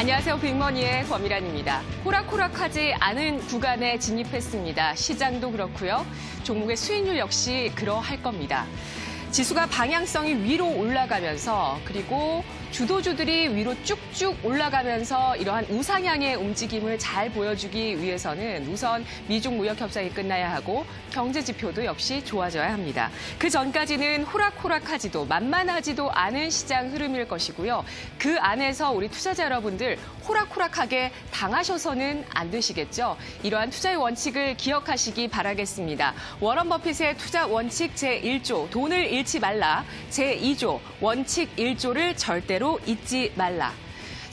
안녕하세요. 빅머니의 권미란입니다. 호락호락하지 않은 구간에 진입했습니다. 시장도 그렇고요. 종목의 수익률 역시 그러할 겁니다. 지수가 방향성이 위로 올라가면서 그리고 주도주들이 위로 쭉쭉 올라가면서 이러한 우상향의 움직임을 잘 보여주기 위해서는 우선 미중 무역 협상이 끝나야 하고 경제 지표도 역시 좋아져야 합니다. 그 전까지는 호락호락하지도 만만하지도 않은 시장 흐름일 것이고요. 그 안에서 우리 투자자 여러분들 호락호락하게 당하셔서는 안 되시겠죠. 이러한 투자의 원칙을 기억하시기 바라겠습니다. 워런 버핏의 투자 원칙 제1조 돈을 잃지 말라 제2조 원칙 1조를 절대로 잊지 말라.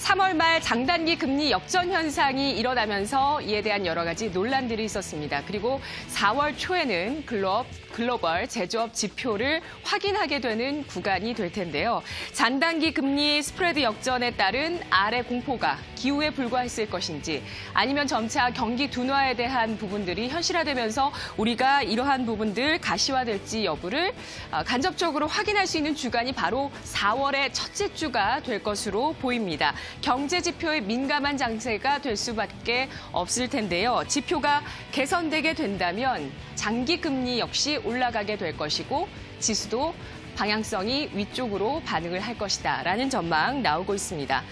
3월 말 장단기 금리 역전 현상이 일어나면서 이에 대한 여러 가지 논란들이 있었습니다. 그리고 4월 초에는 글로, 글로벌 제조업 지표를 확인하게 되는 구간이 될 텐데요. 장단기 금리 스프레드 역전에 따른 아래 공포가 기후에 불과했을 것인지 아니면 점차 경기 둔화에 대한 부분들이 현실화되면서 우리가 이러한 부분들 가시화될지 여부를 어, 간접적으로 확인할 수 있는 주간이 바로 4월의 첫째 주가 될 것으로 보입니다. 경제 지표에 민감한 장세가 될 수밖에 없을 텐데요. 지표가 개선되게 된다면 장기 금리 역시 올라가게 될 것이고 지수도 방향성이 위쪽으로 반응을 할 것이다라는 전망 나오고 있습니다.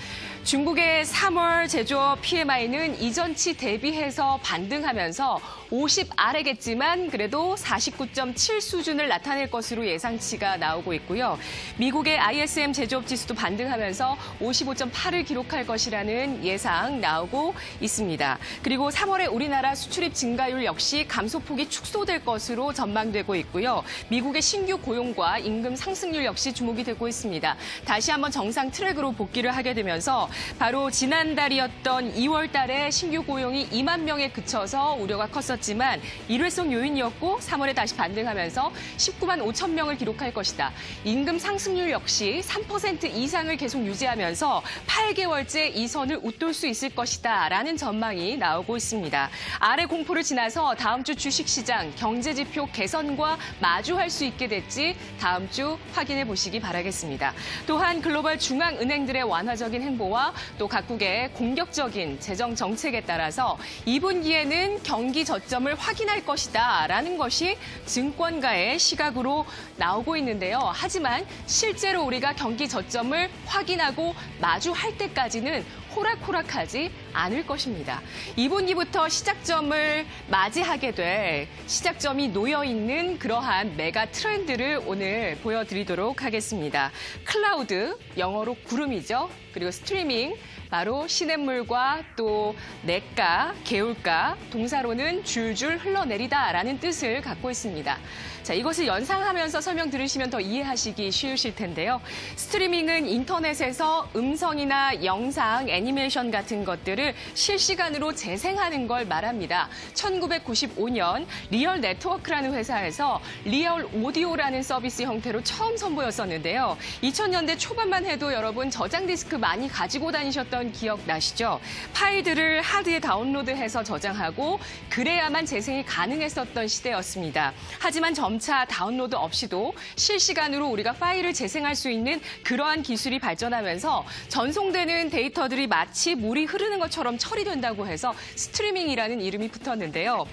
중국의 3월 제조업 PMI는 이전치 대비해서 반등하면서 50 아래겠지만 그래도 49.7 수준을 나타낼 것으로 예상치가 나오고 있고요. 미국의 ISM 제조업 지수도 반등하면서 55.8을 기록할 것이라는 예상 나오고 있습니다. 그리고 3월에 우리나라 수출입 증가율 역시 감소폭이 축소될 것으로 전망되고 있고요. 미국의 신규 고용과 임금 상승률 역시 주목이 되고 있습니다. 다시 한번 정상 트랙으로 복귀를 하게 되면서 바로 지난달이었던 2월 달에 신규 고용이 2만 명에 그쳐서 우려가 컸었지만 일회성 요인이었고 3월에 다시 반등하면서 19만 5천 명을 기록할 것이다. 임금 상승률 역시 3% 이상을 계속 유지하면서 8개월째 이 선을 웃돌 수 있을 것이다. 라는 전망이 나오고 있습니다. 아래 공포를 지나서 다음 주 주식시장 경제지표 개선과 마주할 수 있게 될지 다음 주 확인해 보시기 바라겠습니다. 또한 글로벌 중앙은행들의 완화적인 행보와 또 각국의 공격적인 재정 정책에 따라서 2분기에는 경기 저점을 확인할 것이다 라는 것이 증권가의 시각으로 나오고 있는데요. 하지만 실제로 우리가 경기 저점을 확인하고 마주할 때까지는 호락호락하지 않을 것입니다. 2분기부터 시작점을 맞이하게 될 시작점이 놓여 있는 그러한 메가 트렌드를 오늘 보여드리도록 하겠습니다. 클라우드, 영어로 구름이죠. 그리고 스트리밍, 바로 시냇물과 또 냇가, 개울가, 동사로는 줄줄 흘러내리다라는 뜻을 갖고 있습니다. 자, 이것을 연상하면서 설명 들으시면 더 이해하시기 쉬우실 텐데요. 스트리밍은 인터넷에서 음성이나 영상, 애니메이션 같은 것들을 실시간으로 재생하는 걸 말합니다. 1995년 리얼 네트워크라는 회사에서 리얼 오디오라는 서비스 형태로 처음 선보였었는데요. 2000년대 초반만 해도 여러분 저장 디스크 많이 가지고 다니셨던 기억 나시죠? 파일들을 하드에 다운로드해서 저장하고 그래야만 재생이 가능했었던 시대였습니다. 하지만 점차 다운로드 없이도 실시간으로 우리가 파일을 재생할 수 있는 그러한 기술이 발전하면서 전송되는 데이터들이 마치 물이 흐르는 것처럼 처리된다고 해서 스트리밍이라는 이름이 붙었는데요.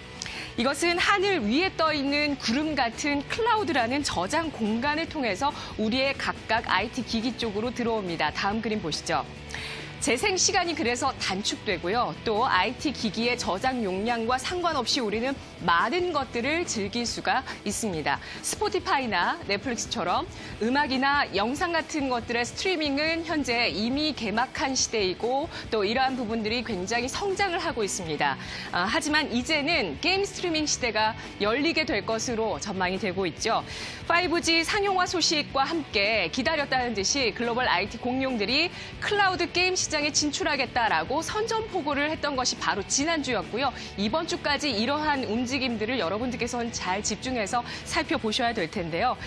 이것은 하늘 위에 떠 있는 구름 같은 클라우드라는 저장 공간을 통해서 우리의 각각 IT 기기 쪽으로 들어옵니다. 다음 그림 보시죠. 재생 시간이 그래서 단축되고요. 또 IT 기기의 저장 용량과 상관없이 우리는 많은 것들을 즐길 수가 있습니다. 스포티파이나 넷플릭스처럼 음악이나 영상 같은 것들의 스트리밍은 현재 이미 개막한 시대이고 또 이러한 부분들이 굉장히 성장을 하고 있습니다. 아, 하지만 이제는 게임 스트리밍 시대가 열리게 될 것으로 전망이 되고 있죠. 5G 상용화 소식과 함께 기다렸다는 듯이 글로벌 IT 공룡들이 클라우드 게임 시장에 진출하겠다라고 선전포고를 했던 것이 바로 지난주였고요. 이번 주까지 이러한 움직임들을 여러분들께서는 잘 집중해서 살펴보셔야 될 텐데요.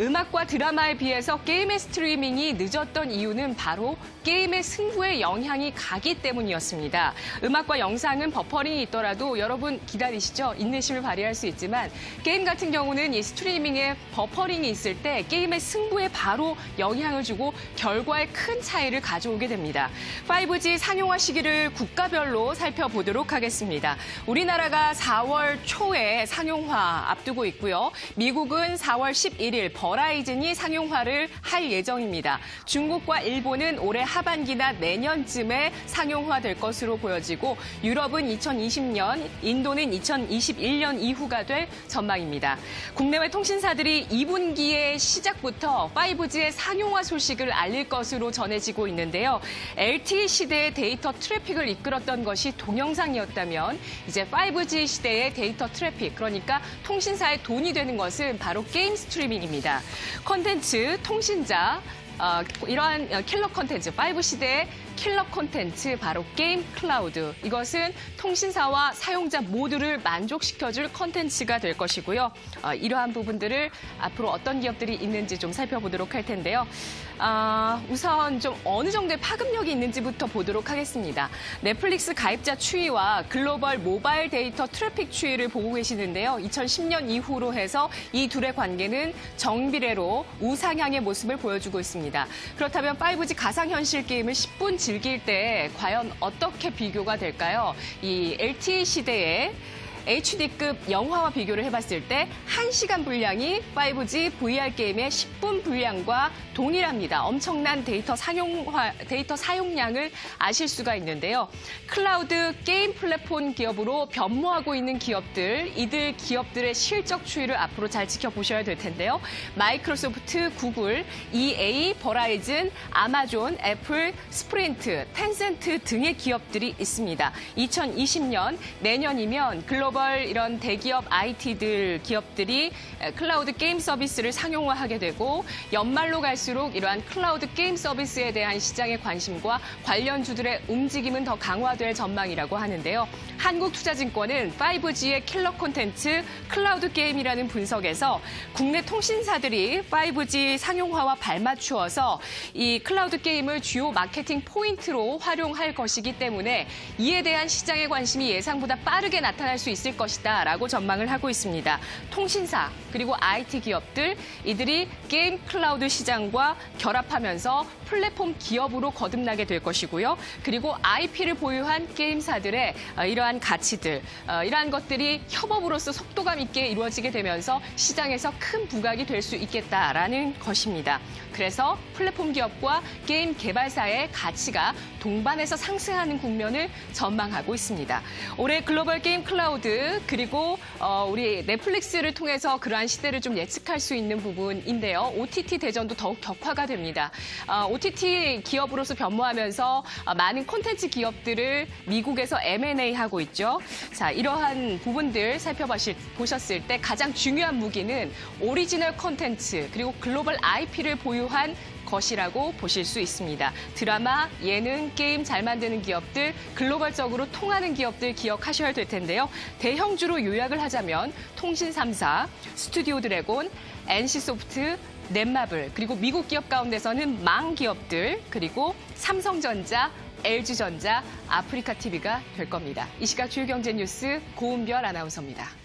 음악과 드라마에 비해서 게임의 스트리밍이 늦었던 이유는 바로 게임의 승부에 영향이 가기 때문이었습니다. 음악과 영상은 버퍼링이 있더라도 여러분 기다리시죠. 인내심을 발휘할 수 있지만 게임 같은 경우는 이 스트리밍에 버퍼링이 있을 때 게임의 승부에 바로 영향을 주고 결과에 큰 차이를 가져오게 됩니다. 5G 상용화 시기를 국가별로 살펴보도록 하겠습니다. 우리나라가 4월 초에 상용화 앞두고 있고요. 미국은 4월 11일 버라이즌이 상용화를 할 예정입니다. 중국과 일본은 올해 하반기나 내년쯤에 상용화될 것으로 보여지고 유럽은 2020년, 인도는 2021년 이후가 될 전망입니다. 국내외 통신사들이 2분기의 시작부터 5G의 상용화 소식을 알릴 것으로 전해지고 있는데요. LTE 시대의 데이터 트래픽을 이끌었던 것이 동영상이었다면 이제 5G 시대의 데이터 트래픽, 그러니까 통신사의 돈이 되는 것은 바로 게임 스트리밍입니다. 컨텐츠, 통신자, 어, 이러한 킬러 콘텐츠, 5 시대의 킬러 콘텐츠, 바로 게임 클라우드. 이것은 통신사와 사용자 모두를 만족시켜줄 콘텐츠가 될 것이고요. 어, 이러한 부분들을 앞으로 어떤 기업들이 있는지 좀 살펴보도록 할 텐데요. 아, 우선 좀 어느 정도의 파급력이 있는지부터 보도록 하겠습니다. 넷플릭스 가입자 추이와 글로벌 모바일 데이터 트래픽 추이를 보고 계시는데요. 2010년 이후로 해서 이 둘의 관계는 정비례로 우상향의 모습을 보여주고 있습니다. 그렇다면 5G 가상현실 게임을 10분 즐길 때 과연 어떻게 비교가 될까요? 이 LTE 시대에 HD급 영화와 비교를 해봤을 때 1시간 분량이 5G VR 게임의 10분 분량과 동일합니다. 엄청난 데이터 사용화, 데이터 사용량을 아실 수가 있는데요. 클라우드 게임 플랫폼 기업으로 변모하고 있는 기업들, 이들 기업들의 실적 추이를 앞으로 잘 지켜보셔야 될 텐데요. 마이크로소프트, 구글, EA, 버라이즌, 아마존, 애플, 스프린트, 텐센트 등의 기업들이 있습니다. 2020년 내년이면 글로벌 이런 대기업 IT들 기업들이 클라우드 게임 서비스를 상용화하게 되고 연말로 갈수록 이러한 클라우드 게임 서비스에 대한 시장의 관심과 관련주들의 움직임은 더 강화될 전망이라고 하는데요. 한국투자증권은 5G의 킬러 콘텐츠 클라우드 게임이라는 분석에서 국내 통신사들이 5G 상용화와 발맞추어서 이 클라우드 게임을 주요 마케팅 포인트로 활용할 것이기 때문에 이에 대한 시장의 관심이 예상보다 빠르게 나타날 수 있을 것이다 라고 전망을 하고 있습니다. 통신사 그리고 IT 기업들 이들이 게임 클라우드 시장과 결합하면서 플랫폼 기업으로 거듭나게 될 것이고요. 그리고 IP를 보유한 게임사들의 어, 이러한 가치들, 어, 이러한 것들이 협업으로서 속도감 있게 이루어지게 되면서 시장에서 큰 부각이 될 수 있겠다라는 것입니다. 그래서 플랫폼 기업과 게임 개발사의 가치가 동반해서 상승하는 국면을 전망하고 있습니다. 올해 글로벌 게임 클라우드 그리고 어, 우리 넷플릭스를 통해서 그러한 시대를 좀 예측할 수 있는 부분인데요. OTT 대전도 더욱 격화가 됩니다. 어, OTT 기업으로서 변모하면서 어, 많은 콘텐츠 기업들을 미국에서 M&A 하고 있죠. 자, 이러한 부분들 살펴보셨을 때 가장 중요한 무기는 오리지널 콘텐츠 그리고 글로벌 IP를 보유한 것이라고 보실 수 있습니다. 드라마, 예능, 게임 잘 만드는 기업들, 글로벌적으로 통하는 기업들 기억하셔야 될 텐데요. 대형주로 요약을 하자면 통신 3사, 스튜디오 드래곤, NC소프트, 넷마블, 그리고 미국 기업 가운데서는 망 기업들, 그리고 삼성전자, LG전자, 아프리카 TV가 될 겁니다. 이 시각 주요 경제 뉴스 고은별 아나운서입니다.